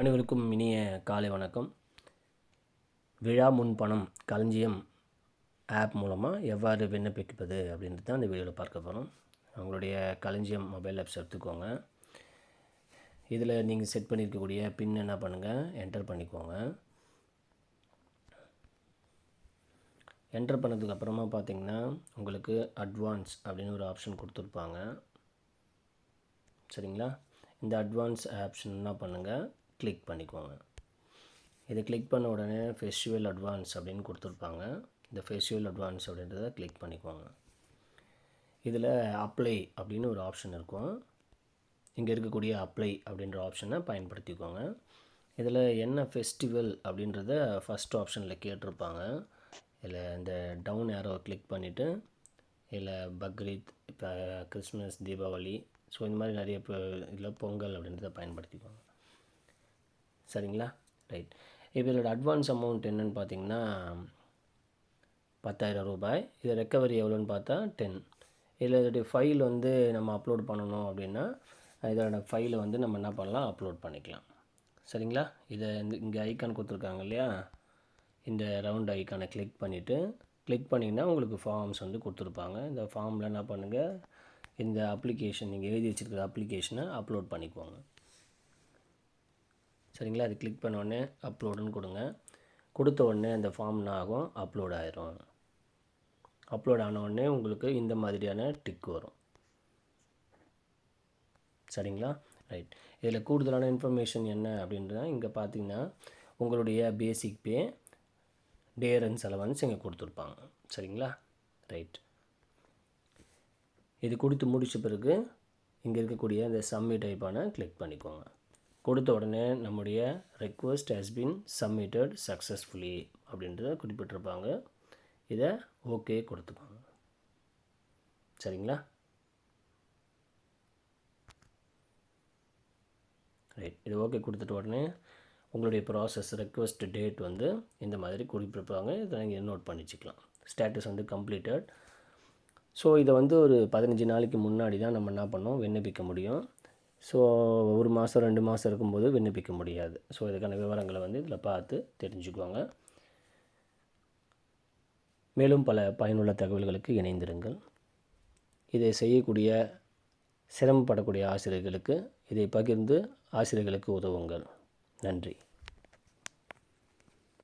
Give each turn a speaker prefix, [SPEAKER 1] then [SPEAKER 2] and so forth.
[SPEAKER 1] அனைவருக்கும் இனிய காலை வணக்கம். விழா முன் பணம் களஞ்சியம் ஆப் மூலமாக எவ்வாறு விண்ணப்பிப்பது அப்படின்றது தான் இந்த வீடியோவில் பார்க்க போகிறோம் உங்களுடைய களஞ்சியம் மொபைல் ஆப்ஸ் எடுத்துக்கோங்க. இதில் நீங்கள் செட் பண்ணியிருக்கக்கூடிய பின் என்ன பண்ணுங்கள் என்டர் பண்ணிக்கோங்க. என்டர் பண்ணதுக்கு அப்புறமா பார்த்தீங்கன்னா உங்களுக்கு அட்வான்ஸ் அப்படின்னு ஒரு ஆப்ஷன் கொடுத்துருப்பாங்க. சரிங்களா? இந்த அட்வான்ஸ் ஆப்ஷன் என்ன பண்ணுங்கள் கிளிக் பண்ணிக்கோங்க. இதை கிளிக் பண்ண உடனே ஃபெஸ்டிவல் அட்வான்ஸ் அப்படின்னு கொடுத்துருப்பாங்க. இந்த ஃபெஸ்டிவல் அட்வான்ஸ் அப்படின்றத கிளிக் பண்ணிக்கோங்க. இதில் அப்ளை அப்படின்னு ஒரு ஆப்ஷன் இருக்கும். இங்கே இருக்கக்கூடிய அப்ளை அப்படின்ற ஆப்ஷனை பயன்படுத்திக்கோங்க. இதில் என்ன ஃபெஸ்டிவல் அப்படின்றத ஃபஸ்ட் ஆப்ஷனில் கேட்டிருப்பாங்க. இதில் இந்த டவுன் ஏரோ கிளிக் பண்ணிவிட்டு இல்லை பக்ரீத் இப்போ கிறிஸ்மஸ் தீபாவளி ஸோ இந்த மாதிரி நிறைய இப்போ இதில் பொங்கல் அப்படின்றத பயன்படுத்திக்குவாங்க சரிங்களா? ரைட் இப்போ இதோட அட்வான்ஸ் அமௌண்ட் என்னன்னு பார்த்தீங்கன்னா பத்தாயிரம் ரூபாய். இது ரெக்கவரி எவ்வளோன்னு பார்த்தா டென் இதில் இதோடைய ஃபைல் வந்து நம்ம அப்லோட் பண்ணணும் அப்படின்னா இதோட ஃபைலை வந்து நம்ம என்ன பண்ணலாம்? அப்லோட் பண்ணிக்கலாம். சரிங்களா? இதை இந்த இங்கே ஐக்கான் கொடுத்துருக்காங்க இல்லையா? இந்த ரவுண்ட் ஐக்கானை கிளிக் பண்ணிவிட்டு கிளிக் பண்ணிங்கன்னா உங்களுக்கு ஃபார்ம்ஸ் வந்து கொடுத்துருப்பாங்க. இந்த ஃபார்மில் என்ன பண்ணுங்கள் இந்த அப்ளிகேஷன் நீங்கள் எழுதி வச்சுருக்கிற அப்ளிகேஷனை அப்லோட் பண்ணிக்குவாங்க சரிங்களா? அது கிளிக் பண்ணோடனே அப்லோடுன்னு கொடுங்க. கொடுத்த உடனே அந்த ஃபார்ம் என்ன ஆகும்? அப்லோட் ஆயிரும். அப்லோட் ஆன உடனே உங்களுக்கு இந்த மாதிரியான டிக் வரும். சரிங்களா? ரைட் இதில் கூடுதலான இன்ஃபர்மேஷன் என்ன அப்படின்றத இங்கே பார்த்தீங்கன்னா உங்களுடைய பேசிக் பே டேரன்ஸ் அண்ட் செலவன்ஸ் இங்கே கொடுத்துருப்பாங்க. சரிங்களா? ரைட் இது கொடுத்து முடித்த பிறகு இங்கே இருக்கக்கூடிய இந்த சம்மி டைப்பான கிளிக் பண்ணிக்கோங்க. கொடுத்த உடனே நம்முடைய request has been submitted successfully அப்படின்றத குறிப்பிட்டிருப்பாங்க. இதை ஓகே கொடுத்துப்பாங்க சரிங்களா? ரைட் இது ஓகே கொடுத்துட்ட உடனே உங்களுடைய ப்ராசஸ் ரெக்வஸ்ட் டேட் வந்து இந்த மாதிரி குறிப்பிட்டிருப்பாங்க. இதை நீங்கள் நோட் பண்ணிச்சுக்கலாம். ஸ்டேட்டஸ் வந்து கம்ப்ளீட்டட் ஸோ இதை வந்து ஒரு பதினஞ்சு நாளைக்கு முன்னாடி தான் நம்ம என்ன பண்ணோம்? விண்ணப்பிக்க முடியும். ஸோ ஒரு மாதம் ரெண்டு மாதம் இருக்கும்போது விண்ணப்பிக்க முடியாது. ஸோ இதுக்கான விவரங்களை வந்து இதில் பார்த்து தெரிஞ்சுக்குவாங்க. மேலும் பல பயனுள்ள தகவல்களுக்கு இணைந்திருங்கள். இதை செய்யக்கூடிய சிரமப்படக்கூடிய ஆசிரியர்களுக்கு இதை பகிர்ந்து ஆசிரியர்களுக்கு உதவுங்கள். நன்றி.